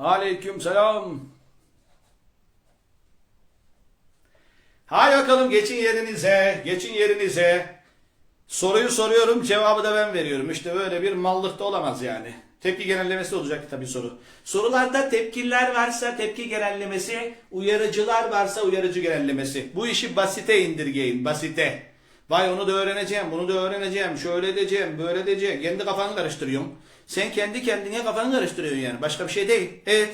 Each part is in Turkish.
Aleyküm selam. Hadi bakalım geçin yerinize, geçin yerinize. Soruyu soruyorum, cevabı da ben veriyorum. İşte böyle bir mallık da olamaz yani. Tepki genellemesi olacak tabii soru. Sorularda tepkiler varsa tepki genellemesi, uyarıcılar varsa uyarıcı genellemesi. Bu işi basite indirgeyin, basite. Vay onu da öğreneceğim, bunu da öğreneceğim, şöyle edeceğim, böyle edeceğim. Kendi kafanı karıştırıyorsun. Sen kendi kendine kafanı karıştırıyorsun yani. Başka bir şey değil. Evet.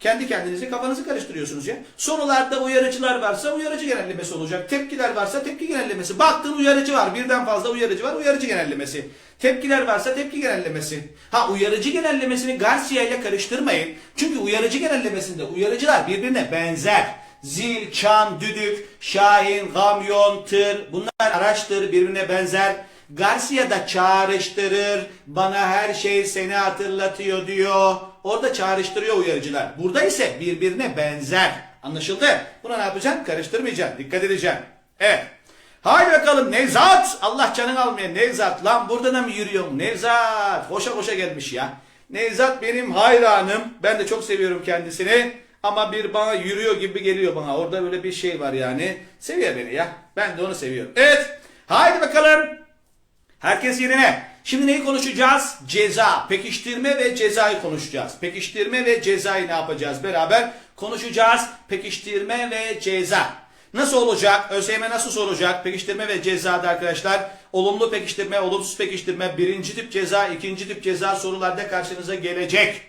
Kendi kendinize kafanızı karıştırıyorsunuz ya. Sorularda uyarıcılar varsa uyarıcı genellemesi olacak. Tepkiler varsa tepki genellemesi. Baktın uyarıcı var. Birden fazla uyarıcı var. Uyarıcı genellemesi. Tepkiler varsa tepki genellemesi. Ha uyarıcı genellemesini Garcia ile karıştırmayın. Çünkü uyarıcı genellemesinde uyarıcılar birbirine benzer. Zil, çan, düdük, şahin, kamyon, tır bunlar araçtır birbirine benzer. Garcia da çağrıştırır. Bana her şey seni hatırlatıyor diyor. Orada çağrıştırıyor uyarıcılar. Burada ise birbirine benzer. Anlaşıldı? Buna ne yapacaksın? Karıştırmayacaksın. Dikkat edeceksin. Evet. Haydi bakalım Nevzat. Allah canını almaya Nevzat. Lan burada da mı yürüyorsun? Nevzat. Koşa koşa gelmiş ya. Nevzat benim hayranım. Ben de çok seviyorum kendisini. Ama bir bana yürüyor gibi geliyor bana. Orada böyle bir şey var yani. Seviyor beni ya. Ben de onu seviyorum. Evet. Haydi bakalım. Herkes yerine. Şimdi neyi konuşacağız? Ceza. Pekiştirme ve cezayı konuşacağız. Pekiştirme ve cezayı ne yapacağız? Beraber konuşacağız. Pekiştirme ve ceza. Nasıl olacak? ÖSYM nasıl soracak? Pekiştirme ve cezada arkadaşlar. Olumlu pekiştirme, olumsuz pekiştirme, birinci tip ceza, ikinci tip ceza sorularda karşınıza gelecek.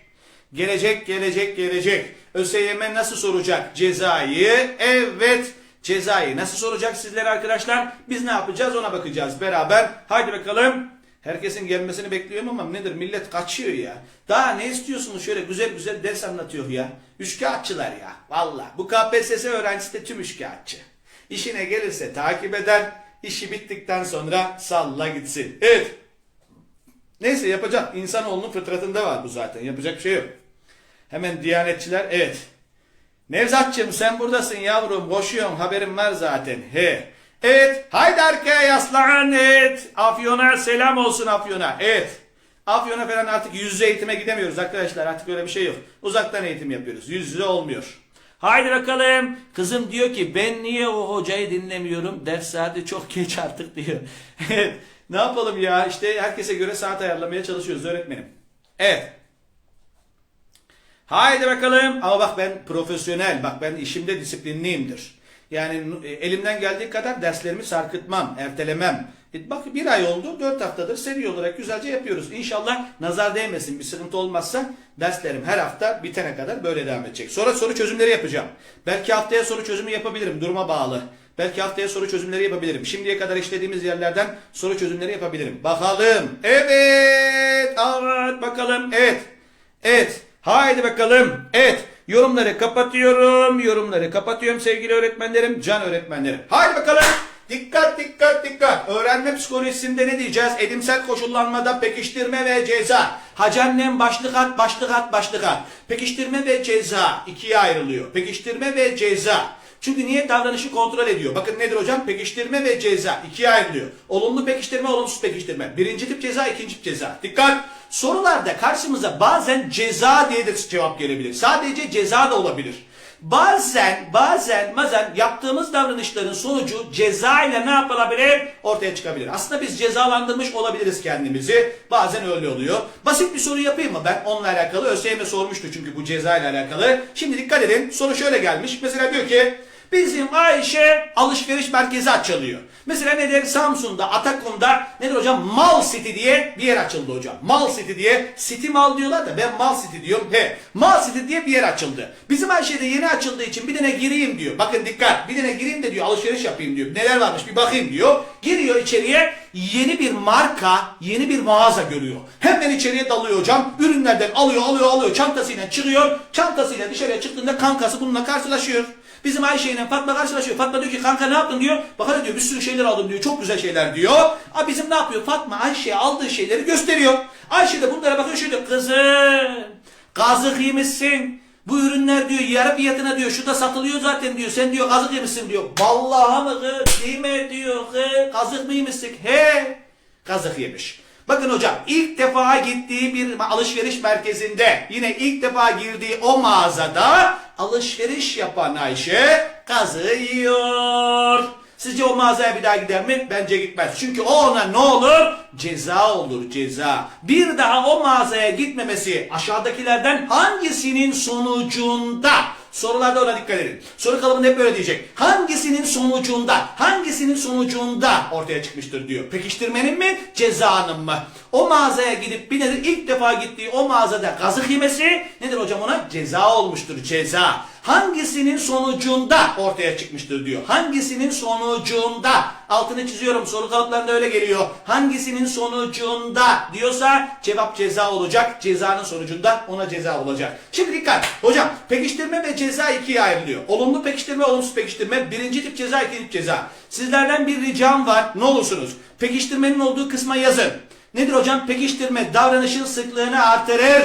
Gelecek, gelecek, gelecek. ÖSYM nasıl soracak cezayı? Evet, cezayı nasıl soracak sizlere arkadaşlar? Biz ne yapacağız ona bakacağız beraber. Haydi bakalım. Herkesin gelmesini bekliyorum ama nedir millet kaçıyor ya. Daha ne istiyorsunuz şöyle güzel güzel ders anlatıyor ya. Üçkağıtçılar ya. Valla bu KPSS öğrencisi de tüm üçkağıtçı. İşine gelirse takip eder. işi bittikten sonra salla gitsin. Evet. Neyse yapacak. İnsanoğlunun fıtratında var bu zaten. Yapacak bir şey yok. Hemen diyanetçiler evet. Nevzatçım sen buradasın yavrum. Koşuyorsun haberim var zaten. He. Evet. Haydi arkaya yaslan. Evet. Afyon'a selam olsun Afyon'a. Evet. Afyon'a falan artık yüz yüze eğitime gidemiyoruz arkadaşlar. Artık öyle bir şey yok. Uzaktan eğitim yapıyoruz. Yüz yüze olmuyor. Haydi bakalım. Kızım diyor ki ben niye o hocayı dinlemiyorum? Ders saati çok geç artık diyor. Evet. ne yapalım ya? İşte herkese göre saat ayarlamaya çalışıyoruz öğretmenim. Evet. Haydi bakalım. Ama bak ben profesyonel, bak ben işimde disiplinliyimdir. Yani e, elimden geldiği kadar derslerimi sarkıtmam, ertelemem. E, bak bir ay oldu, dört haftadır seri olarak güzelce yapıyoruz. İnşallah nazar değmesin, bir sıkıntı olmazsa derslerim her hafta bitene kadar böyle devam edecek. Sonra soru çözümleri yapacağım. Belki haftaya soru çözümü yapabilirim, duruma bağlı. Belki haftaya soru çözümleri yapabilirim. Şimdiye kadar işlediğimiz yerlerden soru çözümleri yapabilirim. Bakalım. Evet. Evet. Bakalım. Evet. Evet. Haydi bakalım. Evet. Yorumları kapatıyorum. Yorumları kapatıyorum sevgili öğretmenlerim, can öğretmenlerim. Haydi bakalım. Dikkat dikkat dikkat. Öğrenme psikolojisinde ne diyeceğiz? Edimsel koşullanmada pekiştirme ve ceza. Hacı annem başlık at, başlık at, başlık at. Pekiştirme ve ceza ikiye ayrılıyor. Pekiştirme ve ceza. Çünkü niyet davranışı kontrol ediyor. Bakın nedir hocam? Pekiştirme ve ceza ikiye ayrılıyor. Olumlu pekiştirme, olumsuz pekiştirme. Birinci tip ceza, ikinci tip ceza. Dikkat! Sorularda karşımıza bazen ceza diye de cevap gelebilir. Sadece ceza da olabilir. Bazen, bazen, bazen yaptığımız davranışların sonucu ceza ile ne yapılabilir? Ortaya çıkabilir. Aslında biz cezalandırmış olabiliriz kendimizi. Bazen öyle oluyor. Basit bir soru yapayım mı ben? Onunla alakalı. ÖSYM sormuştu çünkü bu ceza ile alakalı. Şimdi dikkat edin. Soru şöyle gelmiş. Mesela diyor ki Bizim Ayşe alışveriş merkezi açılıyor. Mesela nedir? Samsun'da, Atakum'da nedir hocam? Mal City diye bir yer açıldı hocam. Mal City diye. City Mal diyorlar da ben Mal City diyorum. He. Mal City diye bir yer açıldı. Bizim Ayşe'de yeni açıldığı için bir tane gireyim diyor. Bakın dikkat. Bir tane gireyim de diyor alışveriş yapayım diyor. Neler varmış bir bakayım diyor. Giriyor içeriye yeni bir marka, yeni bir mağaza görüyor. Hemen içeriye dalıyor hocam. Ürünlerden alıyor, alıyor, alıyor. Çantasıyla çıkıyor. Çantasıyla dışarıya çıktığında kankası bununla karşılaşıyor. Bizim Ayşe ile Fatma karşılaşıyor. Fatma diyor ki kanka ne yaptın diyor. Bakın diyor bir sürü şeyler aldım diyor. Çok güzel şeyler diyor. Aa bizim ne yapıyor? Fatma Ayşe'ye aldığı şeyleri gösteriyor. Ayşe de bunlara bakıyor şöyle diyor. Kızım kazık yemişsin. Bu ürünler diyor yarı fiyatına diyor. Şurada satılıyor zaten diyor. Sen diyor kazık yemişsin diyor. Vallahi mı kız? Değil mi diyor kız? Kazık mı yemişsin? He. Kazık yemiş. Bakın hocam ilk defa gittiği bir alışveriş merkezinde yine ilk defa girdiği o mağazada alışveriş yapan Ayşe kazı yiyor. Sizce o mağazaya bir daha gider mi? Bence gitmez. Çünkü o ona ne olur? Ceza olur ceza. Bir daha o mağazaya gitmemesi aşağıdakilerden hangisinin sonucunda? Sorularda ona dikkat edin. Soru kalıbında hep böyle diyecek. Hangisinin sonucunda, hangisinin sonucunda ortaya çıkmıştır diyor. Pekiştirmenin mi, cezanın mı? O mağazaya gidip bir nedir? İlk defa gittiği o mağazada kazık yemesi nedir hocam ona? Ceza olmuştur, ceza. Hangisinin sonucunda ortaya çıkmıştır diyor. Hangisinin sonucunda? Altını çiziyorum soru kalıplarında öyle geliyor. Hangisinin sonucunda diyorsa cevap ceza olacak. Cezanın sonucunda ona ceza olacak. Şimdi dikkat. Hocam pekiştirme ve ceza ikiye ayrılıyor. Olumlu pekiştirme, olumsuz pekiştirme. Birinci tip ceza, ikinci tip ceza. Sizlerden bir ricam var. Ne olursunuz? Pekiştirmenin olduğu kısma yazın. Nedir hocam? Pekiştirme davranışın sıklığını artırır.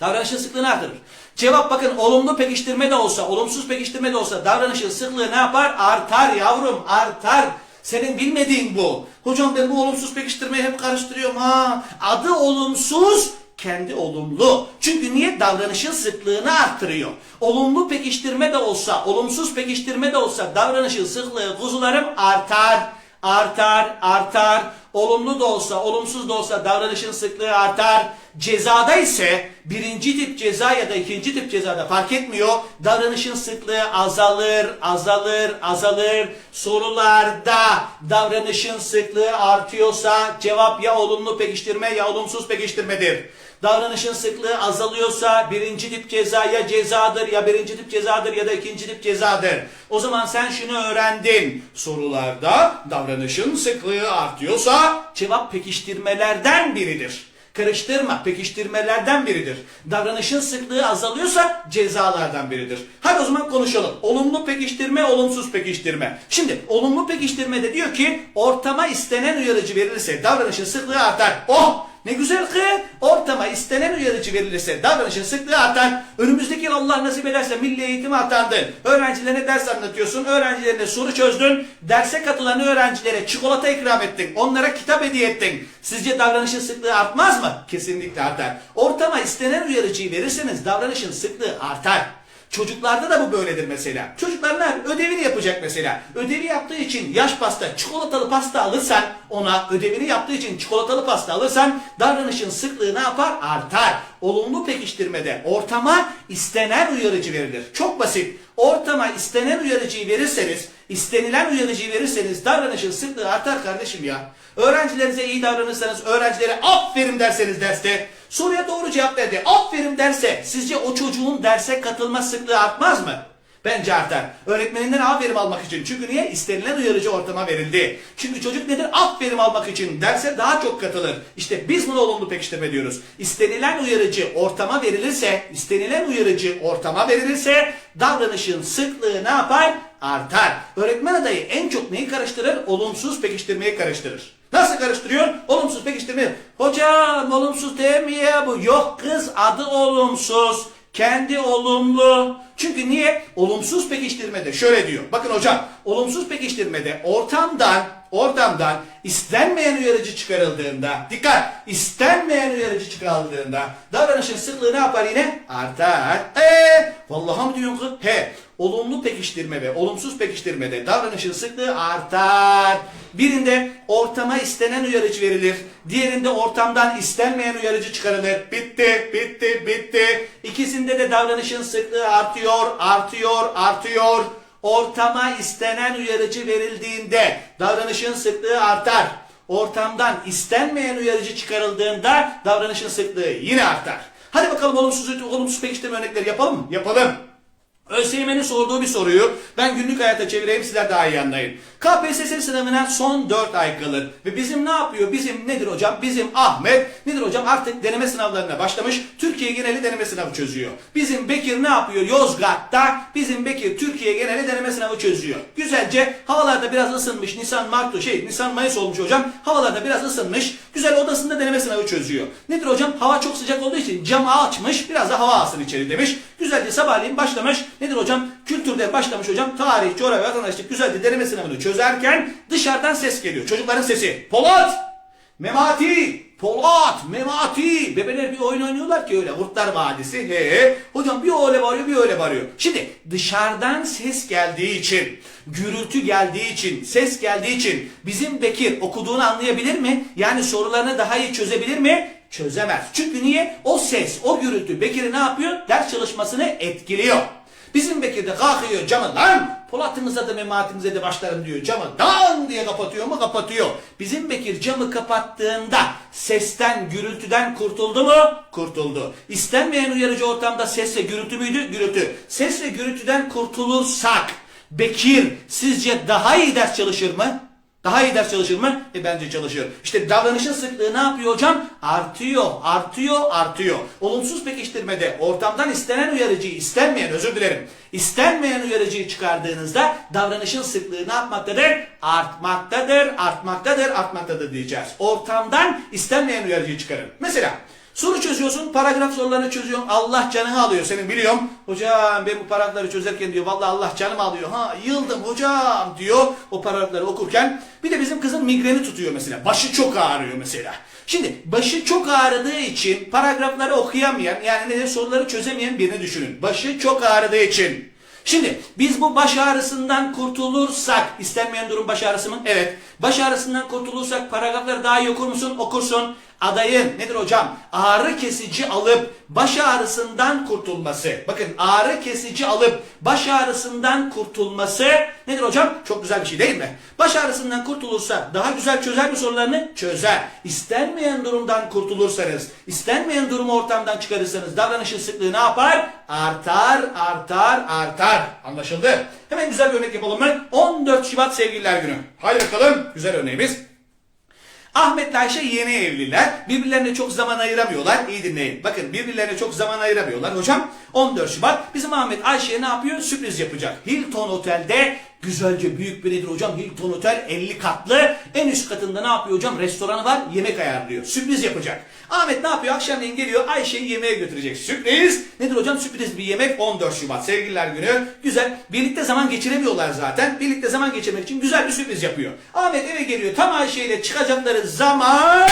Davranışın sıklığını artırır. Cevap bakın olumlu pekiştirme de olsa, olumsuz pekiştirme de olsa davranışın sıklığı ne yapar? Artar yavrum, artar. Senin bilmediğin bu. Hocam ben bu olumsuz pekiştirmeyi hep karıştırıyorum ha. Adı olumsuz, kendi olumlu. Çünkü niye? Davranışın sıklığını arttırıyor. Olumlu pekiştirme de olsa, olumsuz pekiştirme de olsa davranışın sıklığı kuzularım artar, artar, artar. Olumlu da olsa, olumsuz da olsa davranışın sıklığı artar. Cezada ise birinci tip ceza ya da ikinci tip cezada fark etmiyor. Davranışın sıklığı azalır, azalır, azalır. Sorularda davranışın sıklığı artıyorsa cevap ya olumlu pekiştirme ya olumsuz pekiştirmedir. Davranışın sıklığı azalıyorsa birinci tip ceza ya cezadır ya birinci tip cezadır ya da ikinci tip cezadır. O zaman sen şunu öğrendin. Sorularda davranışın sıklığı artıyorsa cevap pekiştirmelerden biridir. Karıştırma, pekiştirmelerden biridir. Davranışın sıklığı azalıyorsa cezalardan biridir. Hadi o zaman konuşalım. Olumlu pekiştirme, olumsuz pekiştirme. Şimdi olumlu pekiştirmede diyor ki ortama istenen uyarıcı verilirse davranışın sıklığı artar. Oh! Ne güzel ki ortama istenen uyarıcı verilirse davranışın sıklığı artar. Önümüzdeki yıl Allah nasip ederse milli eğitime atandın. Öğrencilerine ders anlatıyorsun. Öğrencilerine soru çözdün. Derse katılan öğrencilere çikolata ikram ettin. Onlara kitap hediye ettin. Sizce davranışın sıklığı artmaz mı? Kesinlikle artar. Ortama istenen uyarıcıyı verirseniz davranışın sıklığı artar. Çocuklarda da bu böyledir mesela. Çocuklar? Ödevini yapacak mesela. Ödevi yaptığı için yaş pasta, çikolatalı pasta alırsan ona ödevini yaptığı için çikolatalı pasta alırsan davranışın sıklığı ne yapar? Artar. Olumlu pekiştirmede ortama istenen uyarıcı verilir. Çok basit. Ortama istenen uyarıcıyı verirseniz, istenilen uyarıcıyı verirseniz davranışın sıklığı artar kardeşim ya. Öğrencilerinize iyi davranırsanız, öğrencilere aferin derseniz derste, soruya doğru cevap verdi, aferin derse, sizce o çocuğun derse katılma sıklığı artmaz mı? Bence artar. Öğretmeninden aferin almak için. Çünkü niye? İstenilen uyarıcı ortama verildi. Çünkü çocuk nedir? Aferin almak için derse daha çok katılır. İşte biz buna olumlu pekiştirme diyoruz. İstenilen uyarıcı ortama verilirse, istenilen uyarıcı ortama verilirse davranışın sıklığı ne yapar? Artar. Öğretmen adayı en çok neyi karıştırır? Olumsuz pekiştirmeyi karıştırır. Nasıl karıştırıyor? Olumsuz pekiştirme. Hocam olumsuz değil bu? Yok kız adı olumsuz. Kendi olumlu. Çünkü niye? Olumsuz pekiştirmede şöyle diyor. Bakın hocam olumsuz pekiştirmede ortamdan ortamdan istenmeyen uyarıcı çıkarıldığında dikkat istenmeyen uyarıcı çıkarıldığında davranışın sıklığı ne yapar yine? Artar. Eee vallahi mı diyorsun kız? He. Olumlu pekiştirme ve olumsuz pekiştirmede davranışın sıklığı artar. Birinde ortama istenen uyarıcı verilir. Diğerinde ortamdan istenmeyen uyarıcı çıkarılır. Bitti, bitti, bitti. İkisinde de davranışın sıklığı artıyor, artıyor, artıyor. Ortama istenen uyarıcı verildiğinde davranışın sıklığı artar. Ortamdan istenmeyen uyarıcı çıkarıldığında davranışın sıklığı yine artar. Hadi bakalım olumsuz, olumsuz pekiştirme örnekleri yapalım mı? Yapalım. ÖSYM'nin sorduğu bir soruyu ben günlük hayata çevireyim sizler daha iyi anlayın. KPSS sınavına son 4 ay kalır. Ve bizim ne yapıyor? Bizim nedir hocam? Bizim Ahmet nedir hocam? Artık deneme sınavlarına başlamış. Türkiye geneli deneme sınavı çözüyor. Bizim Bekir ne yapıyor? Yozgat'ta bizim Bekir Türkiye geneli deneme sınavı çözüyor. Güzelce havalarda biraz ısınmış. Nisan Mart şey Nisan Mayıs olmuş hocam. Havalarda biraz ısınmış. Güzel odasında deneme sınavı çözüyor. Nedir hocam? Hava çok sıcak olduğu için camı açmış. Biraz da hava alsın içeri demiş. Güzelce sabahleyin başlamış. Nedir hocam? Kültürde başlamış hocam. Tarih, coğrafya, vatandaşlık güzelce deneme sınavını çözerken dışarıdan ses geliyor. Çocukların sesi. Polat! Memati, Polat, Memati. Bebeler bir oyun oynuyorlar ki öyle. Kurtlar Vadisi. He. Hocam bir öyle bağırıyor bir öyle bağırıyor. Şimdi dışarıdan ses geldiği için, gürültü geldiği için, ses geldiği için bizim Bekir okuduğunu anlayabilir mi? Yani sorularını daha iyi çözebilir mi? Çözemez. Çünkü niye? O ses, o gürültü Bekir'i ne yapıyor? Ders çalışmasını etkiliyor. Bizim Bekir de kalkıyor camı lan Polat'ınıza da memaatinize de başlarım diyor. Camı dan diye kapatıyor mu? Kapatıyor. Bizim Bekir camı kapattığında sesten, gürültüden kurtuldu mu? Kurtuldu. İstenmeyen uyarıcı ortamda ses ve gürültü müydü? Gürültü. Ses ve gürültüden kurtulursak Bekir sizce daha iyi ders çalışır mı? Daha iyi ders çalışır mı? E bence çalışır. İşte davranışın sıklığı ne yapıyor hocam? Artıyor, artıyor, artıyor. Olumsuz pekiştirmede ortamdan istenen uyarıcıyı, istenmeyen, özür dilerim, istenmeyen uyarıcıyı çıkardığınızda davranışın sıklığı ne yapmaktadır? Artmaktadır, artmaktadır, artmaktadır diyeceğiz. Ortamdan istenmeyen uyarıcıyı çıkarın. Mesela Soru çözüyorsun, paragraf sorularını çözüyorsun. Allah canını alıyor senin biliyorum. Hocam ben bu paragrafları çözerken diyor vallahi Allah canımı alıyor. Ha yıldım hocam diyor o paragrafları okurken. Bir de bizim kızın migreni tutuyor mesela. Başı çok ağrıyor mesela. Şimdi başı çok ağrıdığı için paragrafları okuyamayan yani ne soruları çözemeyen birini düşünün. Başı çok ağrıdığı için. Şimdi biz bu baş ağrısından kurtulursak, istenmeyen durum baş ağrısı mı? Evet. Baş ağrısından kurtulursak paragrafları daha iyi okur musun? Okursun. Adayın nedir hocam? Ağrı kesici alıp baş ağrısından kurtulması. Bakın ağrı kesici alıp baş ağrısından kurtulması nedir hocam? Çok güzel bir şey değil mi? Baş ağrısından kurtulursa daha güzel çözer mi sorularını? Çözer. İstenmeyen durumdan kurtulursanız, istenmeyen durumu ortamdan çıkarırsanız davranışın sıklığı ne yapar? Artar, artar, artar. Anlaşıldı? Hemen güzel bir örnek yapalım mı? 14 Şubat Sevgililer Günü. Haydi bakalım. Güzel örneğimiz. Ahmet Ayşe yeni evliler. Birbirlerine çok zaman ayıramıyorlar. İyi dinleyin. Bakın birbirlerine çok zaman ayıramıyorlar. Hocam 14 Şubat bizim Ahmet Ayşe'ye ne yapıyor? Sürpriz yapacak. Hilton Otel'de güzelce büyük bir nedir hocam? Hilton Otel 50 katlı. En üst katında ne yapıyor hocam? Restoranı var. Yemek ayarlıyor. Sürpriz yapacak. Ahmet ne yapıyor? Akşamleyin geliyor Ayşe'yi yemeğe götürecek. Sürpriz. Nedir hocam? Sürpriz bir yemek 14 Şubat. Sevgililer günü. Güzel. Birlikte zaman geçiremiyorlar zaten. Birlikte zaman geçirmek için güzel bir sürpriz yapıyor. Ahmet eve geliyor. Tam Ayşe ile çıkacakları zaman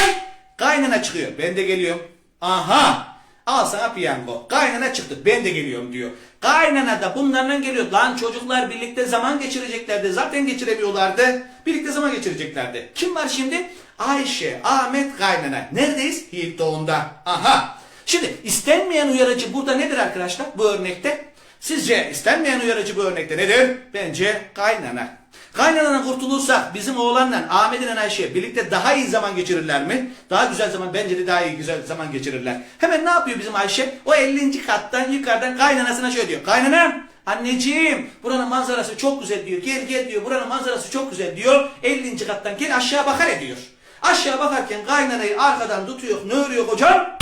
kaynana çıkıyor. Ben de geliyorum. Aha. Al sana piyango. Kaynana çıktı. Ben de geliyorum diyor. Kaynana da bunlarla geliyor. Lan çocuklar birlikte zaman geçireceklerdi. Zaten geçiremiyorlardı. Birlikte zaman geçireceklerdi. Kim var şimdi? Ayşe, Ahmet, kaynana. Neredeyiz? Hilton'da. Aha. Şimdi istenmeyen uyarıcı burada nedir arkadaşlar? Bu örnekte. Sizce istenmeyen uyarıcı bu örnekte nedir? Bence kaynana. Kaynanadan kurtulursak bizim oğlanla Ahmet ile Ayşe birlikte daha iyi zaman geçirirler mi? Daha güzel zaman bence de daha iyi güzel zaman geçirirler. Hemen ne yapıyor bizim Ayşe? O 50. kattan yukarıdan kaynanasına şöyle diyor. Kaynanam anneciğim buranın manzarası çok güzel diyor. Gel gel diyor buranın manzarası çok güzel diyor. 50. kattan gel aşağı bakar ediyor. Aşağı bakarken kaynanayı arkadan tutuyor. Ne örüyor hocam?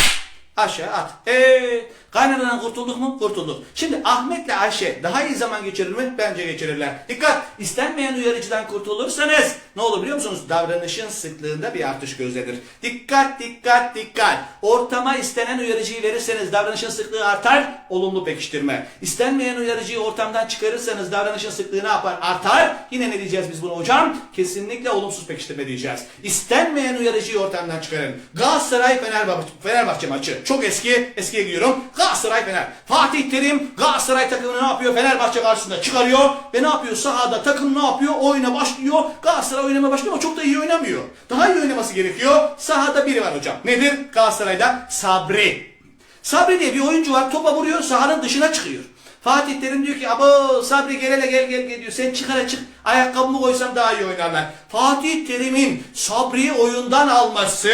Aşağı at. Eee kaynanadan kurtulduk mu? Kurtulduk. Şimdi Ahmet'le Ayşe daha iyi zaman geçirir mi? Bence geçirirler. Dikkat! İstenmeyen uyarıcıdan kurtulursanız ne olur biliyor musunuz? Davranışın sıklığında bir artış gözlenir. Dikkat dikkat dikkat! Ortama istenen uyarıcıyı verirseniz davranışın sıklığı artar, olumlu pekiştirme. İstenmeyen uyarıcıyı ortamdan çıkarırsanız davranışın sıklığı ne yapar? Artar. Yine ne diyeceğiz biz bunu hocam? Kesinlikle olumsuz pekiştirme diyeceğiz. İstenmeyen uyarıcıyı ortamdan çıkarın. Galatasaray Fenerbahçe, Fenerbahçe maçı. Çok eski, eskiye gidiyorum. Galatasaray Fener. Fatih Terim Galatasaray takımını ne yapıyor? Fenerbahçe karşısında çıkarıyor ve ne yapıyor? Sahada takım ne yapıyor? Oyuna başlıyor. Galatasaray oynamaya başlıyor ama çok da iyi oynamıyor. Daha iyi oynaması gerekiyor. Sahada biri var hocam. Nedir? Galatasaray'da Sabri. Sabri diye bir oyuncu var. Topa vuruyor, sahanın dışına çıkıyor. Fatih Terim diyor ki abo Sabri gel hele gel gel gel diyor. Sen çık çık. Ayakkabımı koysam daha iyi oynarlar. Fatih Terim'in Sabri'yi oyundan alması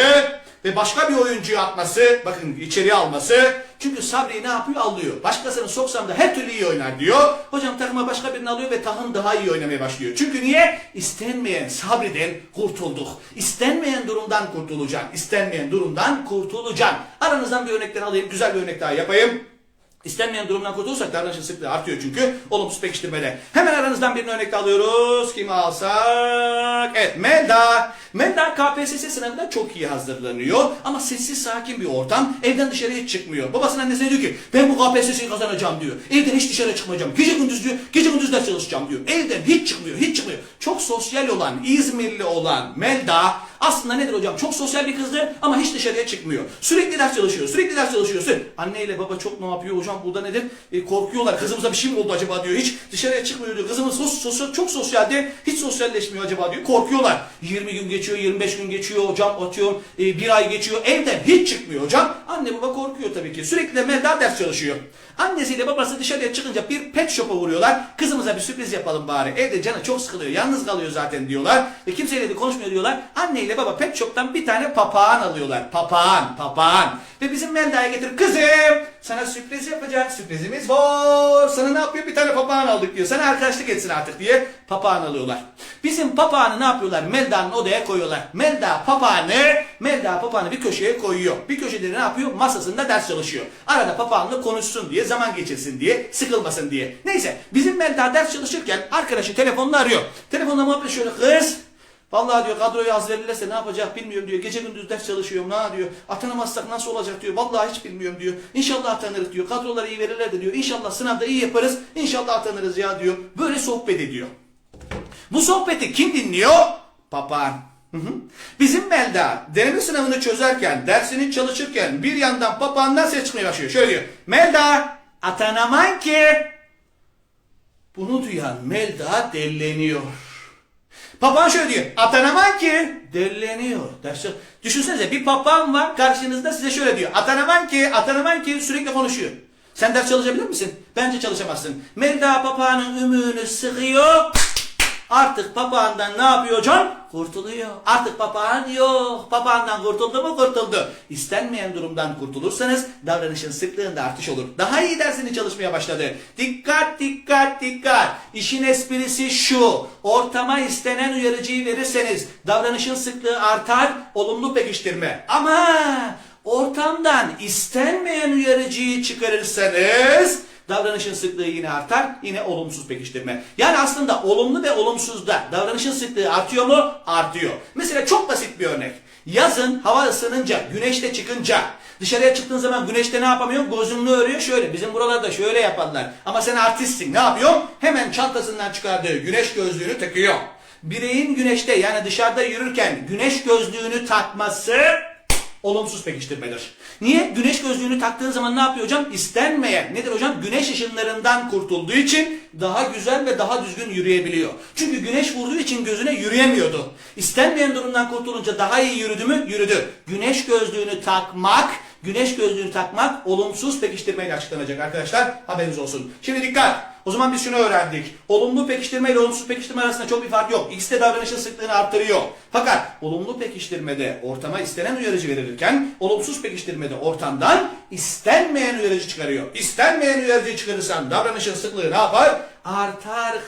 ve başka bir oyuncuyu atması, bakın içeriye alması. Çünkü Sabri ne yapıyor? Alıyor. Başkasını soksam da her türlü iyi oynar diyor. Hocam takıma başka birini alıyor ve takım daha iyi oynamaya başlıyor. Çünkü niye? İstenmeyen Sabri'den kurtulduk. İstenmeyen durumdan kurtulacaksın. İstenmeyen durumdan kurtulacaksın. Aranızdan bir örnekten alayım. Güzel bir örnek daha yapayım. İstenmeyen durumdan kurtulursak davranışın sıklığı artıyor çünkü olumsuz pekiştirmede. Hemen aranızdan birini örnek alıyoruz. Kimi alsak? Evet Melda. Melda KPSS sınavında çok iyi hazırlanıyor ama sessiz sakin bir ortam. Evden dışarıya çıkmıyor. Babasının annesine diyor ki ben bu KPSS'yi kazanacağım diyor. Evden hiç dışarı çıkmayacağım. Gece gündüz diyor. Gece gündüz ders çalışacağım diyor. Evden hiç çıkmıyor. Hiç çıkmıyor. Çok sosyal olan, İzmirli olan Melda Aslında nedir hocam? Çok sosyal bir kızdı ama hiç dışarıya çıkmıyor. Sürekli ders çalışıyor. Sürekli ders çalışıyor. Sürekli. Anneyle baba çok ne yapıyor hocam? Burada nedir? E, korkuyorlar. Kızımıza bir şey mi oldu acaba diyor. Hiç dışarıya çıkmıyor diyor. Kızımız sos, sosyal, çok sosyalde hiç sosyalleşmiyor acaba diyor. Korkuyorlar. 20 gün geçiyor, 25 gün geçiyor hocam atıyorum. E, bir ay geçiyor. Evden hiç çıkmıyor hocam. Anne baba korkuyor tabii ki. Sürekli de Melda ders çalışıyor. Annesiyle babası dışarıya çıkınca bir pet shop'a vuruyorlar. Kızımıza bir sürpriz yapalım bari. Evde canı çok sıkılıyor. Yalnız kalıyor zaten diyorlar. Ve kimseyle de konuşmuyor diyorlar. Anne ile baba pet shop'tan bir tane papağan alıyorlar. Papağan, papağan. Ve bizim Melda'ya getir. Kızım sana sürpriz yapacağız. Sürprizimiz var. Sana ne yapıyor? Bir tane papağan aldık diyor. Sana arkadaşlık etsin artık diye papağan alıyorlar. Bizim papağanı ne yapıyorlar? Melda'nın odaya koyuyorlar. Melda papağanı, Melda papağanı bir köşeye koyuyor. Bir köşede de ne yapıyor? Masasında ders çalışıyor. Arada papağanla konuşsun diye, zaman geçirsin diye, sıkılmasın diye. Neyse bizim Melda ders çalışırken arkadaşı telefonla arıyor. Telefonla muhabbet şöyle kız. Vallahi diyor kadroyu az verirlerse ne yapacak bilmiyorum diyor. Gece gündüz ders çalışıyorum ne diyor. Atanamazsak nasıl olacak diyor. Vallahi hiç bilmiyorum diyor. İnşallah atanırız diyor. Kadroları iyi verirler de diyor. İnşallah sınavda iyi yaparız. İnşallah atanırız ya diyor. Böyle sohbet ediyor. Bu sohbeti kim dinliyor? Papağan. Bizim Melda deneme sınavını çözerken, dersini çalışırken bir yandan papağandan ses çıkmaya başlıyor. Şöyle diyor. Melda atanaman ki. Bunu duyan Melda delleniyor. Papağan şöyle diyor. Atanaman ki. Delleniyor. Ders Düşünsenize bir papağan var karşınızda size şöyle diyor. Atanaman ki, atanaman ki sürekli konuşuyor. Sen ders çalışabilir misin? Bence çalışamazsın. Melda papağanın ümüğünü sıkıyor. Artık papağandan ne yapıyor hocam? Kurtuluyor. Artık papağan yok. Papağandan kurtuldu mu? Kurtuldu. İstenmeyen durumdan kurtulursanız davranışın sıklığında artış olur. Daha iyi dersini çalışmaya başladı. Dikkat dikkat dikkat. İşin esprisi şu. Ortama istenen uyarıcıyı verirseniz davranışın sıklığı artar, olumlu pekiştirme. Ama ortamdan istenmeyen uyarıcıyı çıkarırsanız davranışın sıklığı yine artar, yine olumsuz pekiştirme. Yani aslında olumlu ve olumsuzda davranışın sıklığı artıyor mu? Artıyor. Mesela çok basit bir örnek. Yazın hava ısınınca, güneşte çıkınca, dışarıya çıktığın zaman güneşte ne yapamıyor? Gözünü örüyor şöyle. Bizim buralarda şöyle yaparlar. Ama sen artistsin. Ne yapıyor? Hemen çantasından çıkardığı güneş gözlüğünü takıyor. Bireyin güneşte yani dışarıda yürürken güneş gözlüğünü takması olumsuz pekiştirmedir. Niye? Güneş gözlüğünü taktığın zaman ne yapıyor hocam? İstenmeyen nedir hocam? Güneş ışınlarından kurtulduğu için daha güzel ve daha düzgün yürüyebiliyor. Çünkü güneş vurduğu için gözüne yürüyemiyordu. İstenmeyen durumdan kurtulunca daha iyi yürüdü mü? Yürüdü. Güneş gözlüğünü takmak Güneş gözlüğünü takmak olumsuz pekiştirmeyle açıklanacak arkadaşlar. Haberiniz olsun. Şimdi dikkat. O zaman biz şunu öğrendik. Olumlu pekiştirme ile olumsuz pekiştirme arasında çok bir fark yok. İkisi de davranışın sıklığını arttırıyor. Fakat olumlu pekiştirmede ortama istenen uyarıcı verilirken olumsuz pekiştirmede ortamdan istenmeyen uyarıcı çıkarıyor. İstenmeyen uyarıcı çıkarırsan davranışın sıklığı ne yapar? Artar.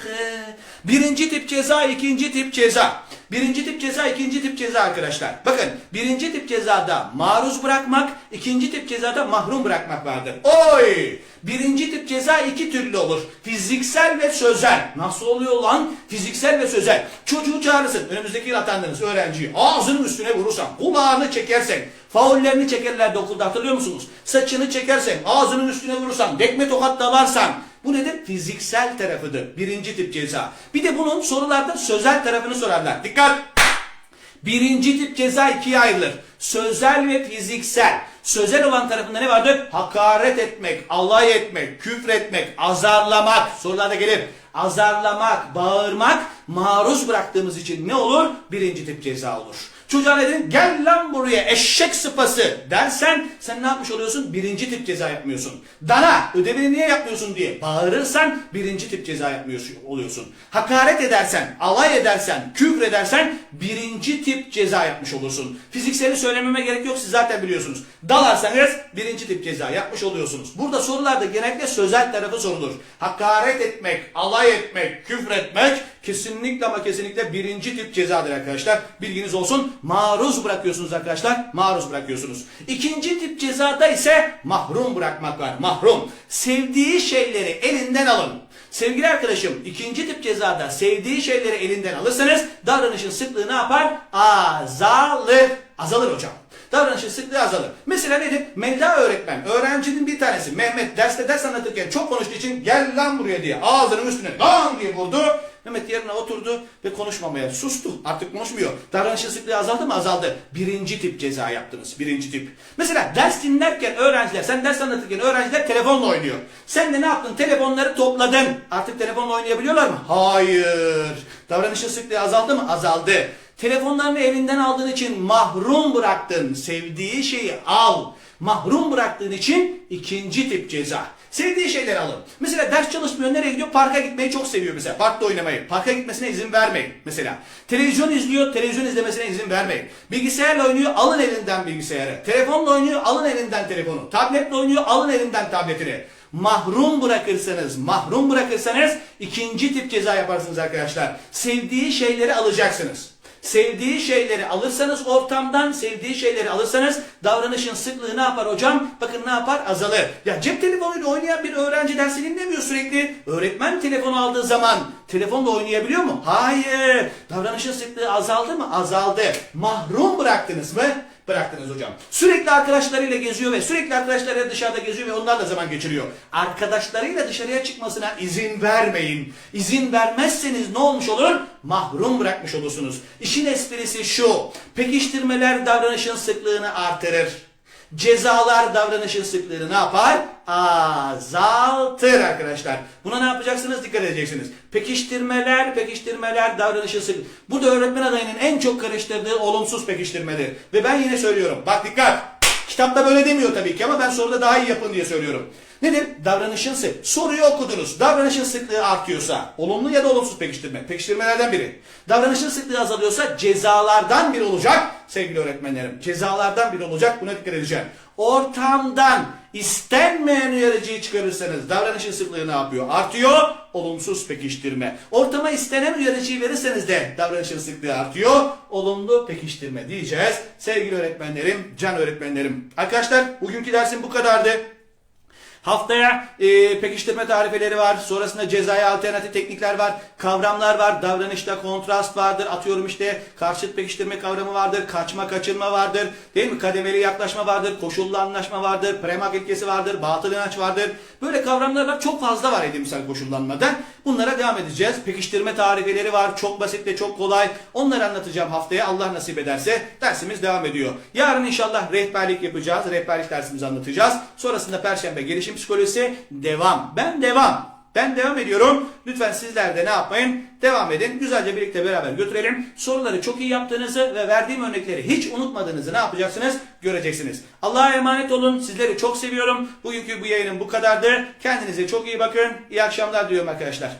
Birinci tip ceza, ikinci tip ceza. Birinci tip ceza, ikinci tip ceza arkadaşlar. Bakın birinci tip cezada maruz bırakmak, ikinci tip cezada mahrum bırakmak vardır. Oy! Birinci tip ceza iki türlü olur. Fiziksel ve sözel. Nasıl oluyor lan? Fiziksel ve sözel. Çocuğu çağırırsın. Önümüzdeki yıl atandınız öğrenciyi. Ağzının üstüne vurursan, kulağını çekersen, faullerini çekerlerdi okulda hatırlıyor musunuz? Saçını çekersen, ağzının üstüne vurursan, dekme tokat dalarsan. Bu nedir? Fiziksel tarafıdır. Birinci tip ceza. Bir de bunun sorularda sözel tarafını sorarlar. Dikkat! Birinci tip ceza ikiye ayrılır. Sözel ve fiziksel. Sözel olan tarafında ne vardır? Hakaret etmek, alay etmek, küfretmek, azarlamak. Sorularda gelir. Azarlamak, bağırmak maruz bıraktığımız için ne olur? Birinci tip ceza olur. Çocuğa ne dedin? Gel lan buraya eşek sıpası dersen sen ne yapmış oluyorsun? Birinci tip ceza yapmıyorsun. Dana ödevini niye yapmıyorsun diye bağırırsan birinci tip ceza yapmıyorsun oluyorsun. Hakaret edersen, alay edersen, küfür edersen birinci tip ceza yapmış olursun. Fizikseli söylememe gerek yok siz zaten biliyorsunuz. Dalarsanız birinci tip ceza yapmış oluyorsunuz. Burada sorularda genellikle sözel tarafı sorulur. Hakaret etmek, alay etmek, küfür etmek kesinlikle ama kesinlikle birinci tip cezadır arkadaşlar. Bilginiz olsun. Maruz bırakıyorsunuz arkadaşlar. Maruz bırakıyorsunuz. İkinci tip cezada ise mahrum bırakmak var. Mahrum. Sevdiği şeyleri elinden alın. Sevgili arkadaşım ikinci tip cezada sevdiği şeyleri elinden alırsanız davranışın sıklığı ne yapar? Azalır. Azalır hocam. Davranışın sıklığı azalır. Mesela nedir? Melda öğretmen, öğrencinin bir tanesi Mehmet derste ders anlatırken çok konuştuğu için gel lan buraya diye ağzının üstüne lan diye vurdu. Mehmet yerine oturdu ve konuşmamaya sustu. Artık konuşmuyor. Davranış sıklığı azaldı mı? Azaldı. Birinci tip ceza yaptınız. Birinci tip. Mesela ders dinlerken öğrenciler, sen ders anlatırken öğrenciler telefonla oynuyor. Sen de ne yaptın? Telefonları topladın. Artık telefonla oynayabiliyorlar mı? Hayır. Davranışın sıklığı azaldı mı? Azaldı. Telefonlarını elinden aldığın için mahrum bıraktın. Sevdiği şeyi al. Mahrum bıraktığın için ikinci tip ceza. Sevdiği şeyleri alın. Mesela ders çalışmıyor nereye gidiyor? Parka gitmeyi çok seviyor mesela. Parkta oynamayı. Parka gitmesine izin vermeyin mesela. Televizyon izliyor, televizyon izlemesine izin vermeyin. Bilgisayarla oynuyor, alın elinden bilgisayarı. Telefonla oynuyor, alın elinden telefonu. Tabletle oynuyor, alın elinden tabletini. Mahrum bırakırsanız, mahrum bırakırsanız ikinci tip ceza yaparsınız arkadaşlar. Sevdiği şeyleri alacaksınız. Sevdiği şeyleri alırsanız ortamdan sevdiği şeyleri alırsanız davranışın sıklığı ne yapar hocam? Bakın ne yapar? Azalır. Ya cep telefonuyla oynayan bir öğrenci dersi dinlemiyor sürekli. Öğretmen telefonu aldığı zaman telefonla oynayabiliyor mu? Hayır. Davranışın sıklığı azaldı mı? Azaldı. Mahrum bıraktınız mı? Bıraktınız hocam. Sürekli arkadaşlarıyla geziyor ve sürekli arkadaşlarıyla dışarıda geziyor ve onlarla zaman geçiriyor. Arkadaşlarıyla dışarıya çıkmasına izin vermeyin. İzin vermezseniz ne olmuş olur? Mahrum bırakmış olursunuz. İşin esprisi şu. Pekiştirmeler davranışın sıklığını artırır. Cezalar davranışın sıklığını ne yapar? Azaltır arkadaşlar. Buna ne yapacaksınız? Dikkat edeceksiniz. Pekiştirmeler, pekiştirmeler davranışın sıklığı. Burada öğretmen adayının en çok karıştırdığı olumsuz pekiştirmedir. Ve ben yine söylüyorum. Bak dikkat. Kitapta böyle demiyor tabii ki ama ben soruda daha iyi yapın diye söylüyorum. Nedir? Davranışın sık. Soruyu okudunuz. Davranışın sıklığı artıyorsa olumlu ya da olumsuz pekiştirme. Pekiştirmelerden biri. Davranışın sıklığı azalıyorsa cezalardan biri olacak sevgili öğretmenlerim. Cezalardan biri olacak. Buna dikkat edeceğim. Ortamdan istenmeyen uyarıcıyı çıkarırsanız davranışın sıklığı ne yapıyor? Artıyor. Olumsuz pekiştirme. Ortama istenen uyarıcıyı verirseniz de davranışın sıklığı artıyor. Olumlu pekiştirme diyeceğiz. Sevgili öğretmenlerim, can öğretmenlerim. Arkadaşlar bugünkü dersim bu kadardı. Haftaya e, pekiştirme tarifeleri var. Sonrasında cezaya alternatif teknikler var. Kavramlar var. Davranışta kontrast vardır. Atıyorum işte karşıt pekiştirme kavramı vardır. Kaçma kaçınma vardır. Değil mi? Kademeli yaklaşma vardır. Koşullu anlaşma vardır. Premak ilkesi vardır. Batıl inanç vardır. Böyle kavramlar var. Çok fazla var edimsel koşullanmadan. Bunlara devam edeceğiz. Pekiştirme tarifeleri var. Çok basit ve çok kolay. Onları anlatacağım haftaya. Allah nasip ederse dersimiz devam ediyor. Yarın inşallah rehberlik yapacağız. Rehberlik dersimizi anlatacağız. Sonrasında perşembe gelişim psikolojisi devam. Ben devam. Ben devam ediyorum. Lütfen sizler de ne yapmayın? Devam edin. Güzelce birlikte beraber götürelim. Soruları çok iyi yaptığınızı ve verdiğim örnekleri hiç unutmadığınızı ne yapacaksınız? Göreceksiniz. Allah'a emanet olun. Sizleri çok seviyorum. Bugünkü bu yayının bu kadardı. Kendinize çok iyi bakın. İyi akşamlar diyorum arkadaşlar.